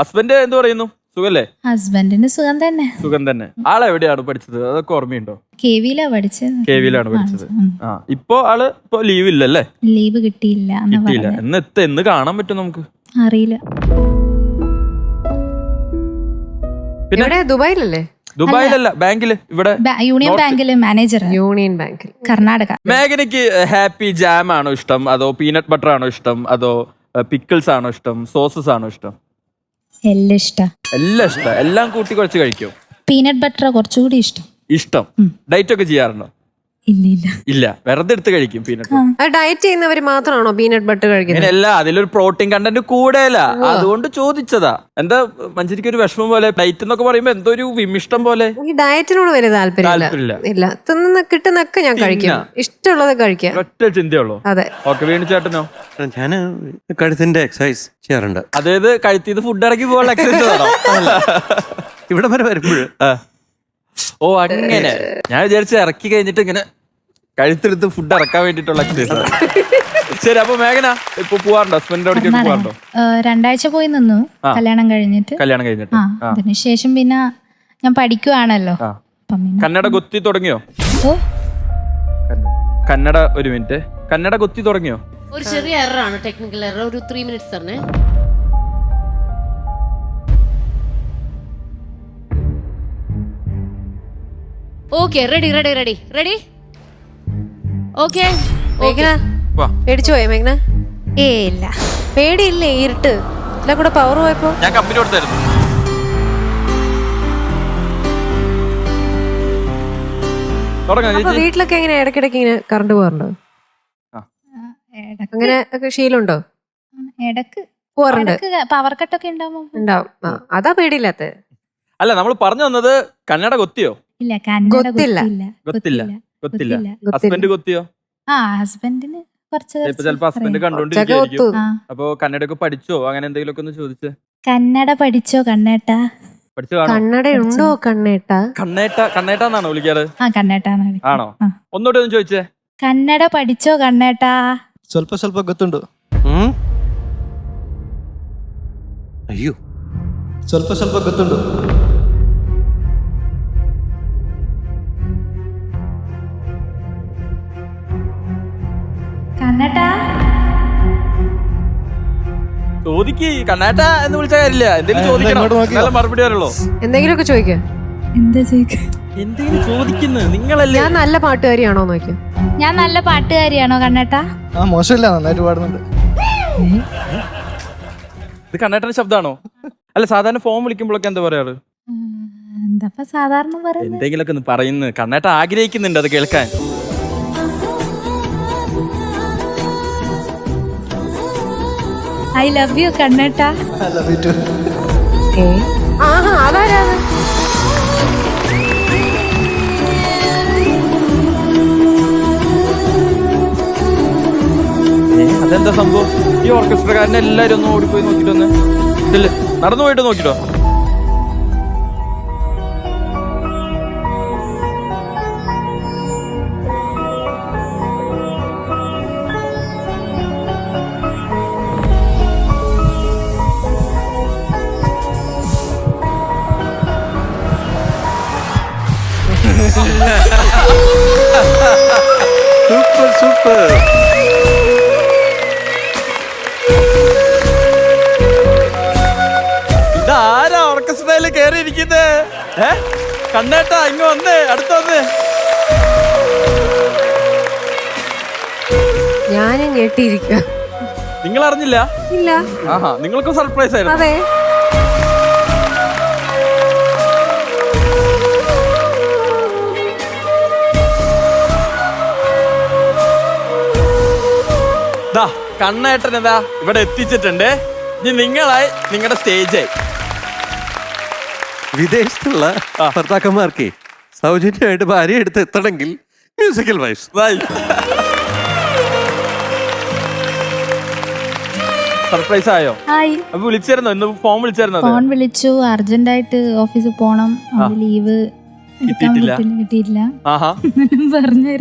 Husband എന്ത് പറയുന്നു? സുഖല്ലേ? ഹസ്ബൻഡിന് സുഖം തന്നെ. സുഖം തന്നെ. ആളെവിടെയാണ് പഠിച്ചത്? അതൊക്കെ ഓർമ്മയുണ്ടോ? കെ വിയിലാ പഠിച്ചത്. കെ വിയിലാണ് പഠിച്ചത്. ആ ഇപ്പൊ ആൾ ഇപ്പൊ ലീവ് ഇല്ലല്ലേ ലീവ് കിട്ടിയില്ല എന്ന് കിട്ടിയില്ല. പറഞ്ഞു എന്ന് എത്ത എന്ന് കാണാൻ പറ്റും നമുക്ക്? അറിയില്ല. പിന്നെ? ഇവിടെ ദുബായിലല്ലേ? ദുബായിലല്ല ബാങ്കിൽ ഇവിടെ ബാ- യൂണിയൻ ബാങ്കിൽ മാനേജർ. യൂണിയൻ ബാങ്കിൽ. കർണാടക. മേഘനയ്ക്ക് ഹാപ്പി ജാം ആണോ ഇഷ്ടം? അതോ പീനട്ട് ബട്ടർ ആണോ ഇഷ്ടം? അതോ പിക്കിൾസ് ആണോ ഇഷ്ടം? സോസസ് ആണോ ഇഷ്ടം? എല്ലാം ഇഷ്ട. എല്ലാം ഇഷ്ടം. എല്ലാം കൂട്ടി കുറച്ച് കഴിക്കും? പീനട്ട് ബട്ടർ കുറച്ചുകൂടി ഇഷ്ടം. ഇഷ്ടം. ഡയറ്റ് ഒക്കെ ചെയ്യാറുണ്ടോ? ഇല്ല ഇല്ല ഇല്ല വെറുതെ എടുത്ത് കഴിക്കും പീനട്ട് ഡയറ്റ് ചെയ്യുന്നവർ മാത്രമാണോ പീനട്ട് ബട്ടർ കഴിക്കുന്നത്? ഇല്ല അതിലൊരു പ്രോട്ടീൻ കണ്ടന്റ് കൂടെയല്ല. അതുകൊണ്ട് ചോദിച്ചതാ. എന്താ മഞ്ചരിക്ക് ഒരു വിഷമം പോലെ ഡയറ്റ് എന്നൊക്കെ പറയുമ്പോ എന്തോ ഒരു വിമിഷ്ടം പോലെ. ഈ ഡയറ്റിനോട് വലിയ താല്പര്യമില്ല. ഇല്ല തിന്നുന്ന കിട്ടുന്നൊക്കെ ഞാൻ കഴിക്കും. ഇഷ്ടമുള്ളത് കഴിക്കാം. ഒറ്റ ചിന്തയുള്ളൂ. അതെ. ഓക്കെ വീണു ചേട്ടനോ? ഞാൻ കഴുത്തിന്റെ എക്സസൈസ് ചെയ്യാറുണ്ട്. അതായത് കഴുത്തിന്ന് ഫുഡ് ഇറക്കി പോകാനുള്ള എക്സസൈസ് ആണോ? ഇവിടെ വരെ വരുമ്പോൾ ഓ അങ്ങനെ. ഞാൻ വിചാരിച്ചു ഇറക്കി കഴിഞ്ഞിട്ട് ഇങ്ങനെ കഴുത്തെടുത്ത് ഫുഡ് ഇറക്കാൻ വേണ്ടിട്ടുള്ള എക്സസൈസ് ശരി അപ്പൊ മേഘന ഇപ്പൊ പോവാറുണ്ടോ? ഹസ്ബൻഡിന്റെ അവിടെ പോവാറുണ്ടോ? രണ്ടാഴ്ച പോയി നിന്നു. കല്യാണം കഴിഞ്ഞിട്ട്. കല്യാണം കഴിഞ്ഞിട്ട്. അതിനുശേഷം പിന്നെ ഞാൻ പഠിക്കുവാണല്ലോ. കന്നഡ കൊത്തി തുടങ്ങിയോ? കന്നഡ ഒരു മിനിറ്റ് കന്നഡ കൊത്തി തുടങ്ങിയോ? ഒരു ചെറിയ എററാണ് ടെക്നിക്കൽ എറർ ഒരു ത്രീ മിനിറ്റ്സ് തന്നെ okay ready ready ready ready okay. മേഘന? വാ. പേടിച്ചു പോയോ മേഘന? ഏ ഇല്ല. പേടിയില്ലേ ഇരുട്ട്? എല്ലാം കൂടെ പവർ പോയപ്പോ? ഞാൻ കമ്പനി കൊടുത്തായിരുന്നു. തുടങ്ങാം അപ്പൊ ചേച്ചി. വീട്ടിലൊക്കെ എങ്ങനെ ഇടയ്ക്കിടയ്ക്ക് ഇങ്ങനെ കറണ്ട് പോകാറുണ്ടോ ഇടയ്ക്ക്. അങ്ങനെ ഒക്കെ ശീലമുണ്ടോ? ഇടയ്ക്ക്. പവർ കട്ടൊക്കെ ഉണ്ടാവുമ്പോ ഉണ്ടാവും. ആ അതാ പേടിയില്ലാത്ത. അല്ല നമ്മൾ പറഞ്ഞു വന്നത് കന്നഡ കൊത്തിയോ? ഇല്ല കന്നഡ ഗൊത്തില്ല. ഗൊത്തില്ല. ഗൊത്തില്ല കൊത്തില്ല. ഹസ്ബൻഡ് കൊത്തിയോ? ഹസ്ബൻഡിന് കുറച്ച് ഇപ്പൊ ചിലപ്പോ പഠിച്ചോ? അങ്ങനെ എന്തെങ്കിലുമൊക്കെ ഒന്ന് ചോദിച്ച്. കന്നഡ പഠിച്ചോ കണ്ണേട്ട? കണ്ണട കണ്ണേട്ട? കണ്ണേട്ട കണ്ണേട്ട വിളിക്കാറ്? ആണോ? ഒന്നോട്ട് ഒന്ന് ചോദിച്ചേ. കന്നഡ പഠിച്ചോ കണ്ണേട്ട? സ്വൽപ്പ സ്വൽപ്പ ഗത്തുണ്ട് അയ്യോ. സ്വൽപ്പ സ്വൽപ്പ കണ്ണേട്ടാ? ചോദിക്ക് കണ്ണാട്ട എന്ന് വിളിച്ച കാര്യമില്ല. എന്തെങ്കിലും ചോദിക്കണം. നല്ല മറുപടി അറിയുള്ളൂ എന്തെങ്കിലുമൊക്കെ ചോദിക്ക. എന്താ ചോദിക്ക? എന്തെങ്കിലും ചോദിക്കുന്നു. നിങ്ങളല്ലേ? ഞാൻ നല്ല പാട്ടുകാരിയാണോ നോക്കി. ഞാൻ നല്ല പാട്ടുകാരിയാണോ കണ്ണേട്ടാ? ആ മോശമില്ല. നന്നായിട്ട് പാടുന്നുണ്ട്. ഇത് കണ്ണേട്ടന്റെ ശബ്ദമാണോ? അല്ല സാധാരണ ഫോൺ വിളിക്കുമ്പോഴൊക്കെ എന്താ പറയാറ്? എന്താ സാധാരണ പറയുന്നത്? എന്തെങ്കിലുമൊക്കെ ഒന്ന് പറയുന്നു. കണ്ണേട്ട ആഗ്രഹിക്കുന്നുണ്ട് അത് കേൾക്കാൻ. ഐ ലവ് യു കണ്ണേട്ടാ. ലവ് യു ആഹാ അതാരാത് ഏ, അതെന്താ സംഭവം? ഈ ഓർക്കസ്ട്രക്കാരനെ എല്ലാരും ഒന്ന് ഓടിപ്പോയി നോക്കിട്ടൊന്ന് ഇല്ല നടന്നു പോയിട്ട് നോക്കിട്ടോ സൂപ്പർ ഇതാരാ ഓർക്കസ്ട്രയിൽ കേറിയിരിക്കുന്നേ? ഏ? കണ്ണേട്ടാ ഇങ്ങ് വന്നേ അടുത്ത വന്നേ. ഞാനും കേട്ടിരിക്ക. നിങ്ങൾ അറിഞ്ഞില്ല ഇല്ല. ആഹാ നിങ്ങൾക്കും സർപ്രൈസ് ആയിരുന്നു. അതെ. കണ്ണേട്ടൻ എന്താ ഇവിടെ എത്തിച്ചിട്ടുണ്ട്. ഇനി നിങ്ങളായി നിങ്ങളുടെ സ്റ്റേജായി. വിദേശത്തുള്ള. ഭർത്താക്കന്മാർക്ക് സൗജന്യമായിട്ട് ഭാര്യ എടുത്ത് എത്തണമെങ്കിൽ മ്യൂസിക്കൽ വൈസ് സർപ്രൈസ് ആയോ? അപ്പൊ വിളിച്ചായിരുന്നോ ഇന്ന് ഫോൺ വിളിച്ചായിരുന്നോ? ഫോൺ വിളിച്ചു. അർജന്റായിട്ട് ഓഫീസിൽ പോണം. ലീവ് കിട്ടിയിട്ടില്ല.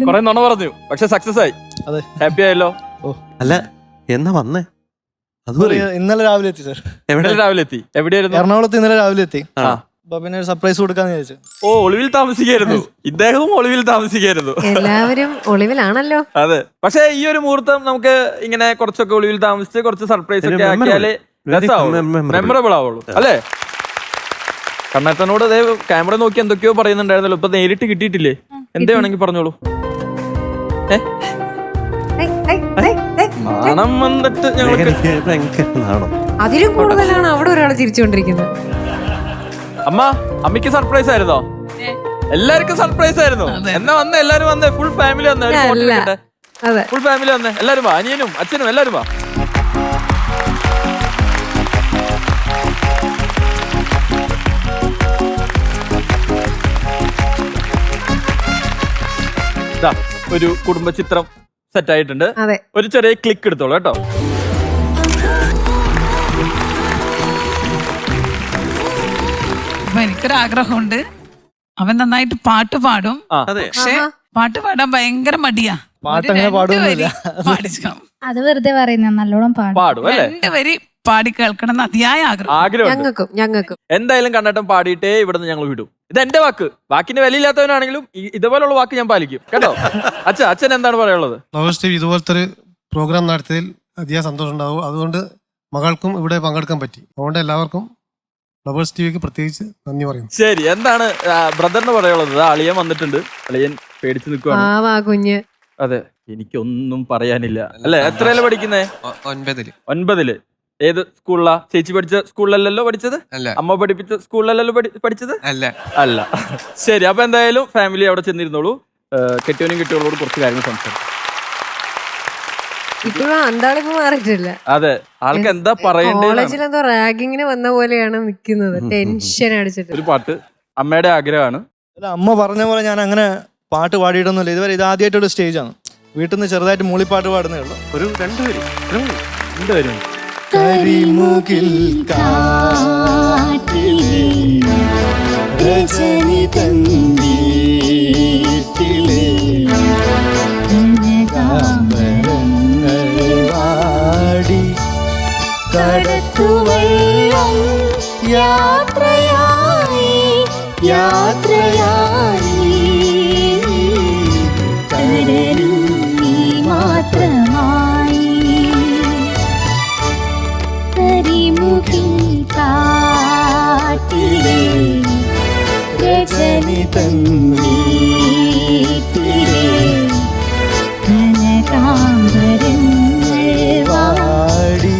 കൊറേ നുണ പറഞ്ഞു. പക്ഷെ സക്സസ് ആയി. അതെ. ഹാപ്പി ആയല്ലോ. ഓ. അല്ല എന്നാ വന്നേ? അത് പറയും. ഇന്നലെ രാവിലെ എത്തി സർ എവിടെ? രാവിലെ എത്തി. എവിടെയായിരുന്നു? എറണാകുളത്ത് ഇന്നലെ രാവിലെ എത്തി. ആ. അപ്പൊ ഒരു സർപ്രൈസ് കൊടുക്കാന്ന് വിചാരിച്ചു. ഓ ഒളിവിൽ താമസിക്കായിരുന്നു. ഇദ്ദേഹവും ഒളിവിൽ താമസിക്കായിരുന്നു. എല്ലാവരും ഒളിവിലാണല്ലോ. അതെ. പക്ഷെ ഈ ഒരു മുഹൂർത്തം നമുക്ക് ഇങ്ങനെ കുറച്ചൊക്കെ ഒളിവിൽ താമസിച്ച് കുറച്ച് സർപ്രൈസ് ഒരു ഒക്കെ memorable. ആക്കിയാലേ Very memorable. മെമ്മറബിൾ ആവുള്ളൂ. അല്ലേ? കണ്ണേട്ടനോട് അതേ ക്യാമറ നോക്കി എന്തൊക്കെയോ പറയുന്നുണ്ടായിരുന്നല്ലോ. ഇപ്പൊ നേരിട്ട് കിട്ടിയിട്ടില്ലേ? എന്തേ വേണമെങ്കിൽ പറഞ്ഞോളൂ. ഏ. നാണം വന്നിട്ട് ഞങ്ങൾക്ക് അതിലും കൂടുതലാണ് അവിടെ ഒരാൾ ചിരിച്ചുകൊണ്ടിരിക്കുന്നത്. അമ്മ അമ്മയ്ക്ക് സർപ്രൈസ് ആയിരുന്നോ? എല്ലാവർക്കും സർപ്രൈസ് ആയിരുന്നു. എന്നാ വന്ന് എല്ലാരും വന്നേ. ഫുൾ ഫാമിലി വന്നേ. ഫുൾ ഫാമിലി വന്നേ. എല്ലാരും വാ അനിയനും അച്ഛനും എല്ലാരും വാ. ദാ, ഒരു കുടുംബ ചിത്രം സെറ്റ് ആയിട്ടുണ്ട്. അതെ. ഒരു ചെറിയ ക്ലിക്ക് എടുത്തോളൂ കേട്ടോ. അപ്പൊ എനിക്കൊരു ആഗ്രഹമുണ്ട് അവൻ നന്നായിട്ട് പാട്ട് പാടും. ആ. അതെ. പക്ഷെ പാട്ട് പാടാൻ ഭയങ്കര മടിയാ. പാട്ട് അങ്ങനെ പാടുവൊന്നുമില്ല. പാടിക്കണം അത് വെറുതെ പറയുന്ന നല്ലോണം പാടും. പാടും അല്ലേ? രണ്ട് വരി പാടി കേൾക്കണം എന്ന് അതിയായ ആഗ്രഹം. ഞങ്ങൾക്കും ഞങ്ങൾക്കും. എന്തായാലും കണ്ണട്ടം പാടിയിട്ടേ ഇവിടുന്ന് ഞങ്ങൾ വിടും. ഇത് എന്റെ വാക്ക്. വാക്കിന്റെ വിലയില്ലാത്തവനാണെങ്കിലും ഇല്ലാത്തവനാണെങ്കിലും ഇതുപോലുള്ള വാക്ക് ഞാൻ പാലിക്കും. കേട്ടോ? അച്ഛൻ അച്ഛൻ എന്താണ് പറയാനുള്ളത്? ടി വി ഇതുപോലത്തെ ഒരു പ്രോഗ്രാം നടത്തിയതിൽ അധികം സന്തോഷം ഉണ്ടാവും. അതുകൊണ്ട് മകൾക്കും ഇവിടെ പങ്കെടുക്കാൻ പറ്റി. അതുകൊണ്ട് എല്ലാവർക്കും ഫ്ലവേഴ്സ് ടിവിക്ക് പ്രത്യേകിച്ച് നന്ദി പറയുന്നു. ശരി എന്താണ് ബ്രദറിന് പറയാനുള്ളത്? ദാ അളിയൻ വന്നിട്ടുണ്ട്. അളിയൻ പേടിച്ചു നിൽക്കുവാണ്. അതെ എനിക്കൊന്നും പറയാനില്ല. അല്ലെ എത്രയല്ല പഠിക്കുന്നേ? ഒൻപതിൽ. ഒൻപതിൽ. ഏത് സ്കൂളിലാ? ചേച്ചി പഠിച്ച സ്കൂളിലല്ലല്ലോ പഠിച്ചത്? അല്ല. അമ്മ പഠിപ്പിച്ച സ്കൂളിലല്ലല്ലോ പഠിച്ചത്? അല്ല. അല്ല. ശരി അപ്പൊ എന്തായാലും ഫാമിലി അവിടെ ചെന്നിരുന്നോളൂ. കെട്ടിയവനും കെട്ടിയോളോട് കുറച്ച് കാര്യങ്ങൾ സംസാരിക്കും. ഇപ്പോഴും അന്താളിപ്പ് മാറിയിട്ടില്ല. അതെ ആൾക്ക് എന്താ പറയണ്ടേ കോളേജിൽ എന്തോ റാഗിങ്ങിന് വന്ന പോലെയാണ് നിൽക്കുന്നത്. ടെൻഷൻ അടിച്ചിട്ട്. ഒരു പാട്ട് അമ്മയുടെ ആഗ്രഹമാണ്. അല്ല അമ്മ പറഞ്ഞ പോലെ ഞാൻ അങ്ങനെ പാട്ട് പാടിയിട്ടൊന്നുമില്ല. ഇതുവരെ ഇത് ആദ്യമായിട്ടൊരു സ്റ്റേജാണ്. വീട്ടിൽ നിന്ന് ചെറുതായിട്ട് മൂളിപ്പാട്ട് പാടുന്നേ ഉള്ളൂ. ഒരു രണ്ടുപേര്. എന്തുവരും കരിമുകിൽ കാട്ടിലെ രജനി തന്നീട്ടിലെ കനകാംബരങ്ങൾ വാടി കടത്തുവെള്ളം യാത്രയായി യാത്രയായി. കാട്ടിലെ തന്നീട്ടിലെ വാടി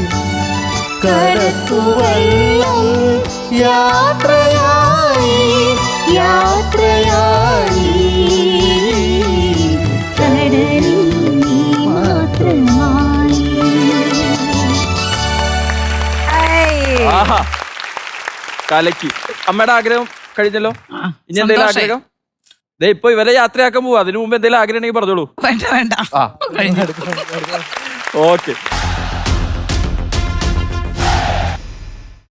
കടത്തുവള്ളം യാത്രയായി യാത്രയായി കലക്കി. അമ്മയുടെ ആഗ്രഹം കഴിഞ്ഞല്ലോ? ഇനി എന്തെങ്കിലും ആഗ്രഹം? ദേ ഇപ്പൊ ഇവരെ യാത്രയാക്കാൻ പോവാ. അതിനു മുമ്പ് എന്തെങ്കിലും ആഗ്രഹം ഉണ്ടെങ്കിൽ പറഞ്ഞോളൂ. വേണ്ട വേണ്ട. ഓക്കെ.